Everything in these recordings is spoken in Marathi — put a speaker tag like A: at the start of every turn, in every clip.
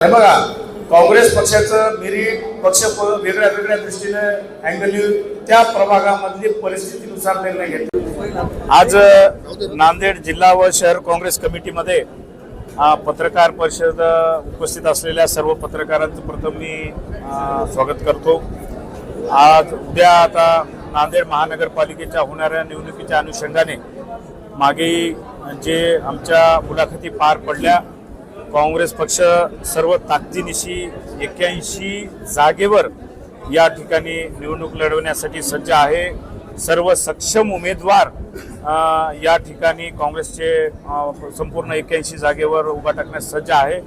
A: हे बघा काँग्रेस पक्षाचं मिरी पक्ष वेगळ्या वेगळ्या दृष्टीने अँगल त्या प्रभागामधली परिस्थितीनुसार निर्णय घेतला. आज नांदेड जिल्हा व शहर काँग्रेस कमिटीमध्ये पत्रकार परिषद उपस्थित असलेल्या सर्व पत्रकारांचं प्रथम मी स्वागत करतो. आज उद्या आता नांदेड महानगरपालिकेच्या होणाऱ्या निवडणुकीच्या अनुषंगाने मागे जे आमच्या मुलाखती पार पडल्या काँग्रेस पक्ष सर्व ताकदीनिशी एक्क्याऐंशी जागेवर या ठिकाणी निवडणूक लढवण्यासाठी सज्ज आहे. सर्व सक्षम उमेदवार या ठिकाणी काँग्रेसचे संपूर्ण एक्क्याऐंशी जागेवर उभा टाकण्यास सज्ज आहे.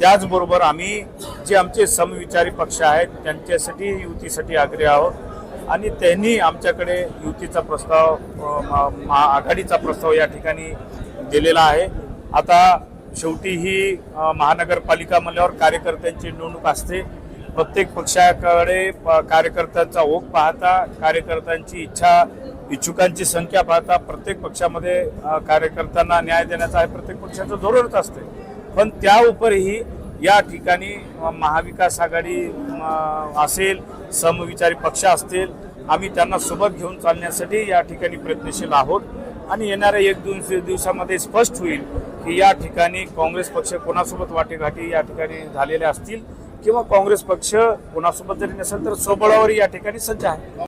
A: त्याचबरोबर आम्ही जे आमचे समविचारी पक्ष आहेत त्यांच्यासाठी युतीसाठी आग्रही आहोत. आणि त्यांनी आमच्याकडे युतीचा प्रस्ताव महा- आघाडीचा प्रस्ताव या ठिकाणी दिलेला आहे. आता शेवटी ही महानगरपालिका म्हणल्यावर कार्यकर्त्यांची निवडणूक असते. प्रत्येक पक्षाकडे प- कार्यकर्त्यांचा ओघ पाहता कार्यकर्त्यांची इच्छा इच्छुकांची संख्या पाहता प्रत्येक पक्षामध्ये कार्यकर्त्यांना न्याय देण्याचा आहे. प्रत्येक पक्षाचं धोरणच असते. पण त्या उपरही या ठिकाणी महाविकास आघाडी असेल समविचारी पक्ष असतील आम्ही त्यांना सोबत घेऊन चालण्यासाठी या ठिकाणी प्रयत्नशील आहोत. आणि येणाऱ्या एक दोन दिवसामध्ये स्पष्ट होईल की या ठिकाणी काँग्रेस पक्ष कोणासोबत वाटेघाटी या ठिकाणी झालेल्या असतील किंवा काँग्रेस पक्ष कोणासोबत जरी नसेल तर स्वबळावर या ठिकाणी सज्ज आहे.